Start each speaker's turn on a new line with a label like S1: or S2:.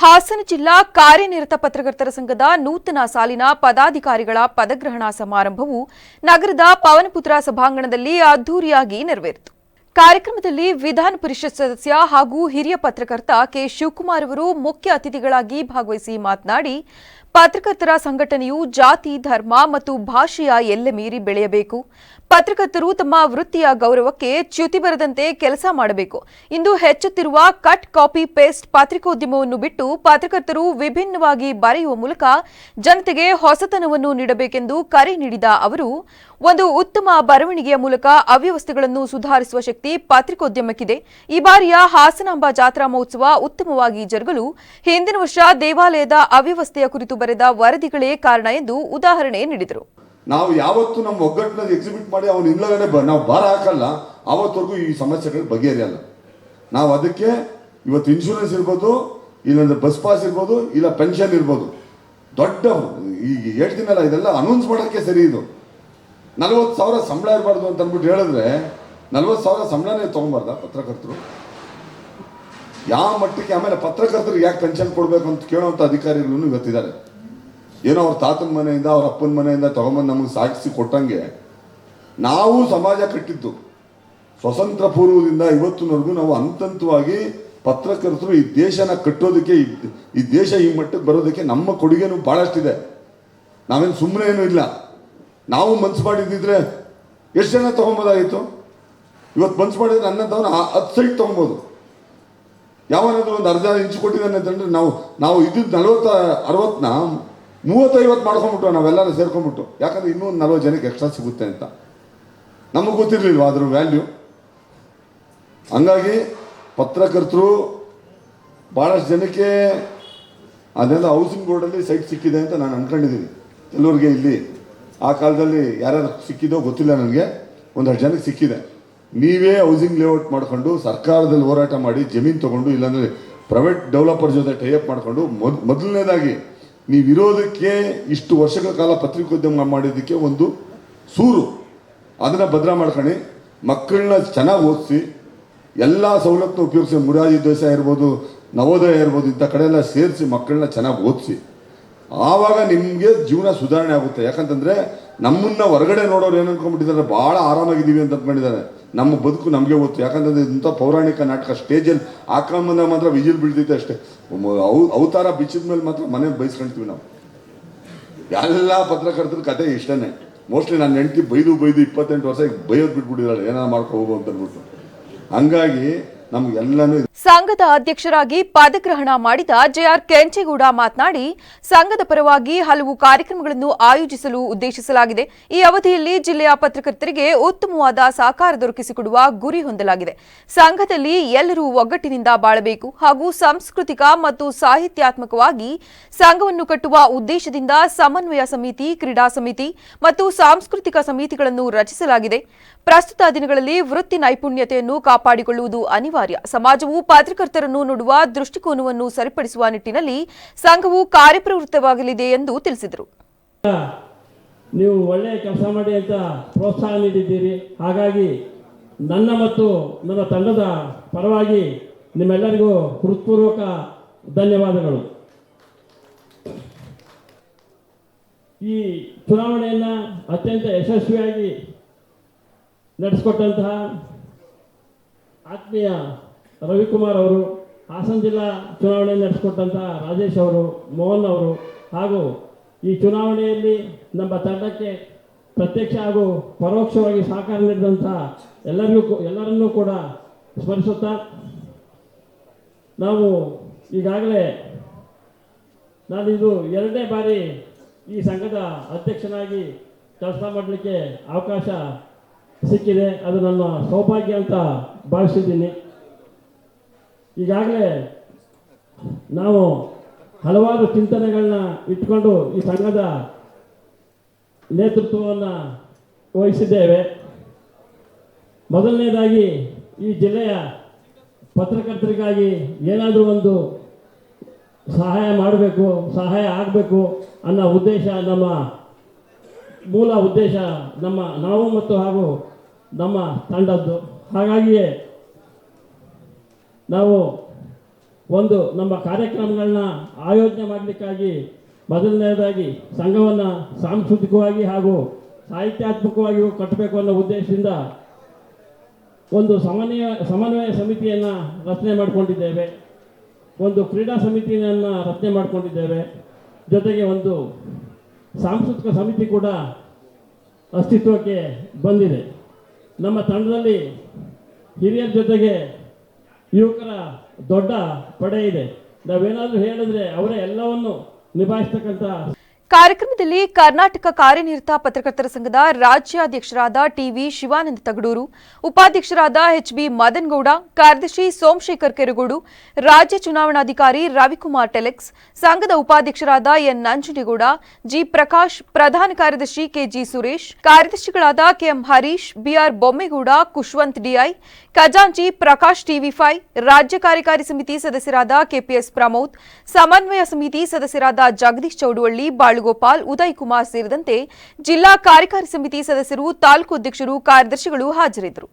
S1: ಹಾಸನ ಜಿಲ್ಲಾ ಕಾರ್ಯನಿರತ ಪತ್ರಕರ್ತರ ಸಂಘದ ನೂತನ ಸಾಲಿನ ಪದಾಧಿಕಾರಿಗಳ ಪದಗ್ರಹಣ ಸಮಾರಂಭವು ನಗರದ ಪವನಪುತ್ರ ಸಭಾಂಗಣದಲ್ಲಿ ಅದ್ದೂರಿಯಾಗಿ ನೆರವೇರಿತು. ಕಾರ್ಯಕ್ರಮದಲ್ಲಿ ವಿಧಾನ ಪರಿಷತ್ ಸದಸ್ಯ ಹಾಗೂ ಹಿರಿಯ ಪತ್ರಕರ್ತ ಕೆ ಶಿವಕುಮಾರ್ ಅವರು ಮುಖ್ಯ ಅತಿಥಿಗಳಾಗಿ ಭಾಗವಹಿಸಿ ಮಾತನಾಡಿ ಪತ್ರಕರ್ತರ ಸಂಘಟನೆಯು ಜಾತಿ, ಧರ್ಮ ಮತ್ತು ಭಾಷೆಯ ಎಲ್ಲೆ ಮೀರಿ ಬೆಳೆಯಬೇಕು. ಪತ್ರಕರ್ತರು ತಮ್ಮ ವೃತ್ತಿಯ ಗೌರವಕ್ಕೆ ಚ್ಯುತಿ ಬರದಂತೆ ಕೆಲಸ ಮಾಡಬೇಕು. ಇಂದು ಹೆಚ್ಚುತ್ತಿರುವ ಕಟ್, ಕಾಪಿ, ಪೇಸ್ಟ್ ಪತ್ರಿಕೋದ್ಯಮವನ್ನು ಬಿಟ್ಟು ಪತ್ರಕರ್ತರು ವಿಭಿನ್ನವಾಗಿ ಬರೆಯುವ ಮೂಲಕ ಜನತೆಗೆ ಹೊಸತನವನ್ನು ನೀಡಬೇಕೆಂದು ಕರೆ ನೀಡಿದ ಅವರು, ಒಂದು ಉತ್ತಮ ಬರವಣಿಗೆಯ ಮೂಲಕ ಅವ್ಯವಸ್ಥೆಗಳನ್ನು ಸುಧಾರಿಸುವ ಶಕ್ತಿ ಪತ್ರಿಕೋದ್ಯಮಕ್ಕಿದೆ. ಈ ಬಾರಿಯ ಹಾಸನಾಂಬ ಜಾತ್ರಾ ಮಹೋತ್ಸವ ಉತ್ತಮವಾಗಿ ಜರುಗಲು ಹಿಂದಿನ ವರ್ಷ ದೇವಾಲಯದ ಅವ್ಯವಸ್ಥೆಯ ಕುರಿತು ಬರೆದ ವರದಿಗಳೇ ಕಾರಣ ಎಂದು ಉದಾಹರಣೆ ನೀಡಿದರು.
S2: ನಾವು ಯಾವತ್ತು ನಮ್ಮ ಒಗ್ಗಟ್ಟಿನಲ್ಲಿ ಎಕ್ಸಿಬಿಟ್ ಮಾಡಿ ಅವನು ಬ, ನಾವು ಭಾರ ಹಾಕಲ್ಲ ಆವತ್ತವರೆಗೂ ಈ ಸಮಸ್ಯೆಗಳು ಬಗೆಹರಿಯಲ್ಲ. ನಾವು ಅದಕ್ಕೆ ಇವತ್ತು ಇನ್ಶೂರೆನ್ಸ್ ಇರ್ಬೋದು, ಇಲ್ಲಾಂದ್ರೆ ಬಸ್ ಪಾಸ್ ಇರ್ಬೋದು, ಇಲ್ಲ ಪೆನ್ಷನ್ ಇರ್ಬೋದು. ದೊಡ್ಡ ಈಗ ಹೇಳ್ತೀನಲ್ಲ ಇದೆಲ್ಲ ಅನೌನ್ಸ್ ಮಾಡೋಕ್ಕೆ ಸರಿ ಇದು. ನಲ್ವತ್ತು ಸಾವಿರ ಸಂಬಳ ಇರಬಾರ್ದು ಅಂತ ಅಂದ್ಬಿಟ್ಟು ಹೇಳಿದ್ರೆ, ನಲ್ವತ್ತು ಸಾವಿರ ಸಂಬಳನೇ ತೊಗೊಂಬಾರ್ದ ಪತ್ರಕರ್ತರು? ಯಾವ ಮಟ್ಟಕ್ಕೆ ಆಮೇಲೆ ಪತ್ರಕರ್ತರಿಗೆ ಯಾಕೆ ಪೆನ್ಷನ್ ಕೊಡಬೇಕು ಅಂತ ಕೇಳೋವಂಥ ಅಧಿಕಾರಿಗಳು ಇವತ್ತಿದ್ದಾರೆ. ಏನೋ ಅವ್ರ ತಾತನ ಮನೆಯಿಂದ, ಅವ್ರ ಅಪ್ಪನ ಮನೆಯಿಂದ ತಗೊಂಬಂದು ನಮಗೆ ಸಾಗಿಸಿ ಕೊಟ್ಟಂಗೆ ನಾವು ಸಮಾಜ ಕಟ್ಟಿದ್ದು. ಸ್ವತಂತ್ರ ಪೂರ್ವದಿಂದ ಇವತ್ತಿನವರೆಗೂ ನಾವು ಹಂತಂತವಾಗಿ ಪತ್ರಕರ್ತರು ಈ ದೇಶನ ಕಟ್ಟೋದಕ್ಕೆ, ಈ- ದೇಶ ಈ ಮಟ್ಟಕ್ಕೆ ಬರೋದಕ್ಕೆ ನಮ್ಮ ಕೊಡುಗೆನೂ ಭಾಳಷ್ಟಿದೆ ನಾವೇನು ಸುಮ್ಮನೆ ಏನೂ ಇಲ್ಲ. ನಾವು ಮನ್ಸು ಮಾಡಿದ್ದಿದ್ರೆ ಎಷ್ಟು ಜನ ತೊಗೊಬೋದಾಗಿತ್ತು? ಇವತ್ತು ಮನ್ಸು ಮಾಡಿದ್ರೆ ಅನ್ನಂಥವ್ರು ಹತ್ತು ಸೈಟ್ ತೊಗೊಬೋದು. ಯಾವನಾದ್ರೂ ಒಂದು ಅರ್ಧ ಇಂಚು ಕೊಟ್ಟಿದ್ದಾನೆ ಅಂತಂದರೆ ನಾವು ನಾವು ಇದ್ದಿದ್ದು ನಲವತ್ತ ಅರವತ್ತನ್ನ ಮೂವತ್ತೈವತ್ತು ಮಾಡ್ಕೊಂಡ್ಬಿಟ್ಟು ನಾವೆಲ್ಲರೂ ಸೇರ್ಕೊಂಡ್ಬಿಟ್ಟು. ಯಾಕಂದ್ರೆ ಇನ್ನೂ ಒಂದು ನಲ್ವತ್ತು ಜನಕ್ಕೆ ಎಕ್ಸ್ಟ್ರಾ ಸಿಗುತ್ತೆ ಅಂತ. ನಮಗೆ ಗೊತ್ತಿರಲಿಲ್ವ ಅದ್ರ ವ್ಯಾಲ್ಯೂ ಹಂಗಾಗಿ ಪತ್ರಕರ್ತರು ಭಾಳಷ್ಟು ಜನಕ್ಕೆ ಅದೆಲ್ಲ ಹೌಸಿಂಗ್ ಬೋರ್ಡಲ್ಲಿ ಸೈಟ್ ಸಿಕ್ಕಿದೆ ಅಂತ ನಾನು ಅಂದ್ಕೊಂಡಿದ್ದೀನಿ ಕೆಲವ್ರಿಗೆ ಇಲ್ಲಿ ಆ ಕಾಲದಲ್ಲಿ ಯಾರ್ಯಾರು ಸಿಕ್ಕಿದೋ ಗೊತ್ತಿಲ್ಲ ನನಗೆ. ಒಂದಷ್ಟು ಜನಕ್ಕೆ ಸಿಕ್ಕಿದೆ. ನೀವೇ ಹೌಸಿಂಗ್ ಲೇಔಟ್ ಮಾಡಿಕೊಂಡು ಸರ್ಕಾರದಲ್ಲಿ ಹೋರಾಟ ಮಾಡಿ ಜಮೀನು ತೊಗೊಂಡು ಇಲ್ಲಾಂದರೆ ಪ್ರೈವೇಟ್ ಡೆವಲಪರ್ ಜೊತೆ ಟೈಅಪ್ ಮಾಡಿಕೊಂಡು ಮೊದ್ ಮೊದಲನೇದಾಗಿ ನೀವಿರೋದಕ್ಕೆ ಇಷ್ಟು ವರ್ಷಗಳ ಕಾಲ ಪತ್ರಿಕೋದ್ಯಮ ಮಾಡಿದ್ದಕ್ಕೆ ಒಂದು ಸೂರು. ಅದನ್ನು ಭದ್ರ ಮಾಡ್ಕೊಂಡು ಮಕ್ಕಳನ್ನ ಚೆನ್ನಾಗಿ ಓದಿಸಿ, ಎಲ್ಲ ಸವಲತ್ತು ಉಪಯೋಗಿಸಿ ಮುರಾಜಿ ದೇಸಾಯಿ ಇರ್ಬೋದು, ನವೋದಯ ಇರ್ಬೋದು, ಇಂಥ ಕಡೆ ಎಲ್ಲ ಸೇರಿಸಿ ಮಕ್ಕಳನ್ನ ಚೆನ್ನಾಗಿ ಓದಿಸಿ. ಆವಾಗ ನಿಮಗೆ ಜೀವನ ಸುಧಾರಣೆ ಆಗುತ್ತೆ. ಯಾಕಂತಂದ್ರೆ ನಮ್ಮನ್ನ ಹೊರಗಡೆ ನೋಡೋರು ಏನು ಅನ್ಕೊಂಡ್ಬಿಟ್ಟಿದ್ದಾರೆ, ಭಾಳ ಆರಾಮಾಗಿದ್ದೀವಿ ಅಂತ ಅಂದ್ಕೊಂಡಿದ್ದಾರೆ. ನಮ್ಮ ಬದುಕು ನಮಗೆ ಗೊತ್ತು. ಯಾಕಂತಂದ್ರೆ ಇಂಥ ಪೌರಾಣಿಕ ನಾಟಕ ಸ್ಟೇಜಲ್ಲಿ ಆಕ್ರಮಣ ಮಾತ್ರ ವಿಜಿಲ್ ಬಿಡ್ತೈತೆ ಅಷ್ಟೇ. ಅವತಾರ ಬಿಚ್ಚಿದ ಮೇಲೆ ಮಾತ್ರ ಮನೆ ಬಯಸ್ಕೊಂತೀವಿ ನಾವು. ಎಲ್ಲ ಪತ್ರಕರ್ತರ ಕತೆ ಇಷ್ಟನೇ. ಮೋಸ್ಟ್ಲಿ ನನ್ನ ಹೆಂಡತಿ ಬೈದು ಬೈದು ಇಪ್ಪತ್ತೆಂಟು ವರ್ಷ ಬೈಯೋದು ಬಿಟ್ಬಿಟ್ಟಿದ್ದಾಳೆ. ಏನಾರು ಮಾಡ್ಕೊ ಹೋಗು ಅಂತ ಅಂದ್ಬಿಟ್ಟು. ಹಂಗಾಗಿ
S1: ಸಂಘದ ಅಧ್ಯಕ್ಷರಾಗಿ ಪದಗ್ರಹಣ ಮಾಡಿದ ಜೆಆರ್ ಕೆಂಚೇಗೌಡ ಮಾತನಾಡಿ, ಸಂಘದ ಪರವಾಗಿ ಹಲವು ಕಾರ್ಯಕ್ರಮಗಳನ್ನು ಆಯೋಜಿಸಲು ಉದ್ದೇಶಿಸಲಾಗಿದೆ. ಈ ಅವಧಿಯಲ್ಲಿ ಜಿಲ್ಲೆಯ ಪತ್ರಕರ್ತರಿಗೆ ಉತ್ತಮವಾದ ಸಹಕಾರ ದೊರಕಿಸಿಕೊಡುವ ಗುರಿ ಹೊಂದಲಾಗಿದೆ. ಸಂಘದಲ್ಲಿ ಎಲ್ಲರೂ ಒಗ್ಗಟ್ಟಿನಿಂದ ಬಾಳಬೇಕು ಹಾಗೂ ಸಾಂಸ್ಕೃತಿಕ ಮತ್ತು ಸಾಹಿತ್ಯಾತ್ಮಕವಾಗಿ ಸಂಘವನ್ನು ಕಟ್ಟುವ ಉದ್ದೇಶದಿಂದ ಸಮನ್ವಯ ಸಮಿತಿ, ಕ್ರೀಡಾ ಸಮಿತಿ ಮತ್ತು ಸಾಂಸ್ಕೃತಿಕ ಸಮಿತಿಗಳನ್ನು ರಚಿಸಲಾಗಿದೆ. ಪ್ರಸ್ತುತ ದಿನಗಳಲ್ಲಿ ವೃತ್ತಿ ನೈಪುಣ್ಯತೆಯನ್ನು ಕಾಪಾಡಿಕೊಳ್ಳುವುದು ಅನಿವಾರ್ಯ. ಸಮಾಜವು ಪತ್ರಕರ್ತರನ್ನು ನೋಡುವ ದೃಷ್ಟಿಕೋನವನ್ನು ಸರಿಪಡಿಸುವ ನಿಟ್ಟಿನಲ್ಲಿ ಸಂಘವು ಕಾರ್ಯಪ್ರವೃತ್ತವಾಗಲಿದೆ ಎಂದು ತಿಳಿಸಿದರು.
S3: ನೀವು ಒಳ್ಳೆಯ ಕೆಲಸ ಮಾಡಿ ಅಂತ ಪ್ರೋತ್ಸಾಹ ನೀಡಿದ್ದೀರಿ. ಹಾಗಾಗಿ ನನ್ನ ಮತ್ತು ನನ್ನ ತಂಡದ ಪರವಾಗಿ ನಿಮ್ಮೆಲ್ಲರಿಗೂ ಹೃತ್ಪೂರ್ವಕ ಧನ್ಯವಾದಗಳು. ಈ ಚುನಾವಣೆಯನ್ನು ಅತ್ಯಂತ ಯಶಸ್ವಿಯಾಗಿ ನಡೆಸಿಕೊಟ್ಟಂತಹ ಆತ್ಮೀಯ ರವಿಕುಮಾರ್ ಅವರು ಹಾಸನ ಜಿಲ್ಲಾ ಚುನಾವಣೆ ನಡೆಸಿಕೊಟ್ಟಂತಹ ರಾಜೇಶ್ ಅವರು, ಮೋಹನ್ ಅವರು ಹಾಗೂ ಈ ಚುನಾವಣೆಯಲ್ಲಿ ನಮ್ಮ ತಂಡಕ್ಕೆ ಪ್ರತ್ಯಕ್ಷ ಹಾಗೂ ಪರೋಕ್ಷವಾಗಿ ಸಹಕಾರ ನೀಡಿದಂಥ ಎಲ್ಲರಿಗೂ ಎಲ್ಲರನ್ನೂ ಕೂಡ ಸ್ಮರಿಸುತ್ತಾ ನಾವು ಈಗಾಗಲೇ ನಾನಿದು ಎರಡನೇ ಬಾರಿ ಈ ಸಂಘದ ಅಧ್ಯಕ್ಷನಾಗಿ ಕೆಲಸ ಮಾಡಲಿಕ್ಕೆ ಅವಕಾಶ ಸಿಕ್ಕಿದೆ. ಅದು ನನ್ನ ಸೌಭಾಗ್ಯ ಅಂತ ಭಾವಿಸಿದ್ದೀನಿ. ಈಗಾಗಲೇ ನಾವು ಹಲವಾರು ಚಿಂತನೆಗಳನ್ನ ಇಟ್ಕೊಂಡು ಈ ಸಂಘದ ನೇತೃತ್ವವನ್ನು ವಹಿಸಿದ್ದೇವೆ. ಮೊದಲನೇದಾಗಿ ಈ ಜಿಲ್ಲೆಯ ಪತ್ರಕರ್ತರಿಗಾಗಿ ಏನಾದರೂ ಒಂದು ಸಹಾಯ ಮಾಡಬೇಕು, ಸಹಾಯ ಆಗಬೇಕು ಅನ್ನೋ ಉದ್ದೇಶ ನಮ್ಮ ಮೂಲ ಉದ್ದೇಶ ನಮ್ಮ ನಾವು ಮತ್ತು ಹಾಗೂ ನಮ್ಮ ತಂಡದ್ದು. ಹಾಗಾಗಿಯೇ ನಾವು ಒಂದು ನಮ್ಮ ಕಾರ್ಯಕ್ರಮಗಳನ್ನ ಆಯೋಜನೆ ಮಾಡಲಿಕ್ಕಾಗಿ ಮೊದಲನೆಯದಾಗಿ ಸಂಘವನ್ನು ಸಾಂಸ್ಕೃತಿಕವಾಗಿ ಹಾಗೂ ಸಾಹಿತ್ಯಾತ್ಮಕವಾಗಿಯೂ ಕಟ್ಟಬೇಕು ಅನ್ನೋ ಉದ್ದೇಶದಿಂದ ಒಂದು ಸಮನ್ವಯ ಸಮನ್ವಯ ಸಮಿತಿಯನ್ನು ರಚನೆ ಮಾಡಿಕೊಂಡಿದ್ದೇವೆ. ಒಂದು ಕ್ರೀಡಾ ಸಮಿತಿಯನ್ನು ರಚನೆ ಮಾಡಿಕೊಂಡಿದ್ದೇವೆ. ಜೊತೆಗೆ ಒಂದು ಸಾಂಸ್ಕೃತಿಕ ಸಮಿತಿ ಕೂಡ ಅಸ್ತಿತ್ವಕ್ಕೆ ಬಂದಿದೆ. ನಮ್ಮ ತಂಡದಲ್ಲಿ ಹಿರಿಯರ ಜೊತೆಗೆ ಯುವಕರ ದೊಡ್ಡ ಪಡೆ ಇದೆ. ನಾವೇನಾದರೂ ಹೇಳಿದ್ರೆ ಅವರೇ ಎಲ್ಲವನ್ನು ನಿಭಾಯಿಸ್ತಕ್ಕಂಥ
S1: ಕಾರ್ಯಕ್ರಮದಲ್ಲಿ ಕರ್ನಾಟಕ ಕಾರ್ಯನಿರತ ಪತ್ರಕರ್ತರ ಸಂಘದ ರಾಜ್ಯಾಧ್ಯಕ್ಷರಾದ ಟಿವಿ ಶಿವಾನಂದ ತಗಡೂರು, ಉಪಾಧ್ಯಕ್ಷರಾದ ಎಚ್ಬಿ ಮದನ್ಗೌಡ, ಕಾರ್ಯದರ್ಶಿ ಸೋಮಶೇಖರ್ ಕೆರಗೋಡು, ರಾಜ್ಯ ಚುನಾವಣಾಧಿಕಾರಿ ರವಿಕುಮಾರ್ ಟೆಲೆಕ್ಸ್, ಸಂಘದ ಉಪಾಧ್ಯಕ್ಷರಾದ ಎನ್. ನಂಜುನಿಗೌಡ ಜಿ. ಪ್ರಕಾಶ್, ಪ್ರಧಾನ ಕಾರ್ಯದರ್ಶಿ ಕೆಜಿ ಸುರೇಶ್, ಕಾರ್ಯದರ್ಶಿಗಳಾದ KM Harish BR Bommegowda Kushwanth DI ಖಜಾಂಚಿ ಪ್ರಕಾಶ್ ಟಿವಿ ಫೈವ್, ರಾಜ್ಯ ಕಾರ್ಯಕಾರಿ ಸಮಿತಿ ಸದಸ್ಯರಾದ ಕೆಪಿಎಸ್ ಪ್ರಮೋದ್, ಸಮನ್ವಯ ಸಮಿತಿ ಸದಸ್ಯರಾದ ಜಗದೀಶ್ ಚೌಡುವಳ್ಳಿ, ಬಾಳುಗೋಪಾಲ್, ಉದಯ್ ಕುಮಾರ್ ಸೇರಿದಂತೆ ಜಿಲ್ಲಾ ಕಾರ್ಯಕಾರಿ ಸಮಿತಿ ಸದಸ್ಯರು ತಾಲೂಕು ಅಧ್ಯಕ್ಷರು, ಕಾರ್ಯದರ್ಶಿಗಳು ಹಾಜರಿದ್ದರು.